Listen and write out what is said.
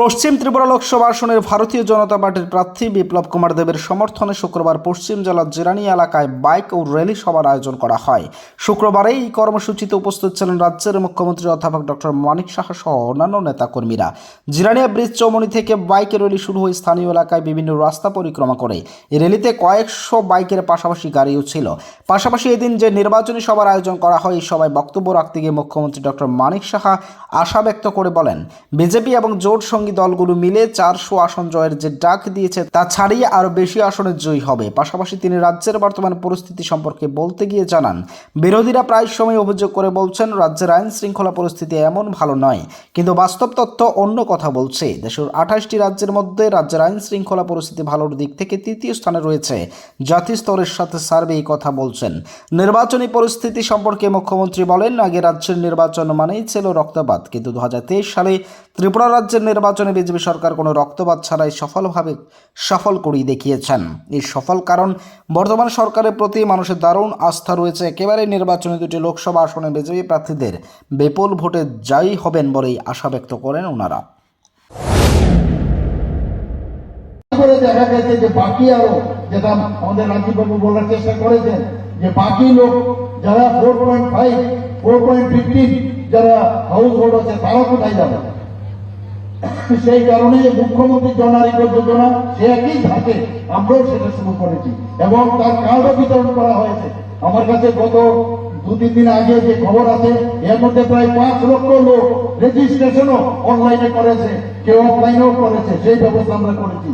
পশ্চিম ত্রিপুরা লোকসভা আসনের ভারতীয় জনতা পার্টির প্রার্থী বিপ্লব কুমার দেবের সমর্থনে শুক্রবার পশ্চিম জেলার জিরানি এলাকায় বাইক ও র্যালি সভার আয়োজন করা হয়। শুক্রবার এই কর্মসূচিতে উপস্থিত ছিলেন রাজ্যের মুখ্যমন্ত্রী অধ্যাপক ডক্টর মানিক সাহা সহ অন্যান্য নেতাকর্মীরা। জিরানিয়া ব্রিজ চৌমনি থেকে বাইক র্যালি শুরু হয়ে স্থানীয় এলাকায় বিভিন্ন রাস্তা পরিক্রমা করে। এই র্যালিতে কয়েকশো বাইকের পাশাপাশি গাড়িও ছিল। পাশাপাশি এদিন যে নির্বাচনী সভার আয়োজন করা হয়, এই সভায় বক্তব্য রাখতে গিয়ে মুখ্যমন্ত্রী ডক্টর মানিক সাহা আশা ব্যক্ত করে বলেন, বিজেপি এবং জোট দলগুলো মিলে চারশো আসন জয়ের যে ডাক দিয়েছে, তা ছাড়িয়ে আরও বেশি আসনে জয়ী হবে। পাশাপাশি তিনি রাজ্যের বর্তমান পরিস্থিতি সম্পর্কে বলতে গিয়ে জানান, বিরোধীরা প্রায় সময় অভিযোগ করে বলছেন, রাজ্যের আইন শৃঙ্খলা পরিস্থিতি এমন ভালো নয়। কিন্তু বাস্তব তথ্য অন্য কথা বলছে। দেশের আঠাশটি রাজ্যের মধ্যে রাজ্যের আইন শৃঙ্খলা পরিস্থিতি ভালোর দিক থেকে তৃতীয় স্থানে রয়েছে। জাতীয় স্তরের সাথে সার্ভে এই কথা বলছেন। নির্বাচনী পরিস্থিতি সম্পর্কে মুখ্যমন্ত্রী বলেন, আগে রাজ্যের নির্বাচন মানেই ছিল রক্তপাত। কিন্তু দু হাজার তেইশ সালে ত্রিপুরা রাজ্যের নির্বাচনে বিজেপি সরকার কোনো রক্তপাত ছাড়াই সফলভাবে সফল করেই দেখিয়েছেন। এই সফল কারণ বর্তমান সরকারের প্রতি মানুষের দারুণ আস্থা রয়েছে। একেবারে নির্বাচনে দুটি লোকসভা আসনে বিজেপি প্রার্থীদের বিপুল ভোটে জয়ী হবেন বলেই আশা ব্যক্ত করেন ওনারা। দেখা গেছে যে বাকি আরও যেটা আমাদের রাজীববাবু বলার চেষ্টা করেছেন, যে বাকি লোক যারা four point five four point fifteen যারা হাউস হোল্ড আছে তারা কোথায় যাবে? সেই কারণে মুখ্যমন্ত্রী জন আরোগ্য যোজনা সে একই থাকে আমরাও সেটা শুরু করেছি। এবং তার কার্ডও বিতরণ করা হয়েছে। আমার কাছে গত দু তিন দিন আগে যে খবর আছে, এর মধ্যে প্রায় পাঁচ লক্ষ লোক রেজিস্ট্রেশনও অনলাইনে করেছে, কেউ অফলাইনেও করেছে, সেই ব্যবস্থা আমরা করেছি।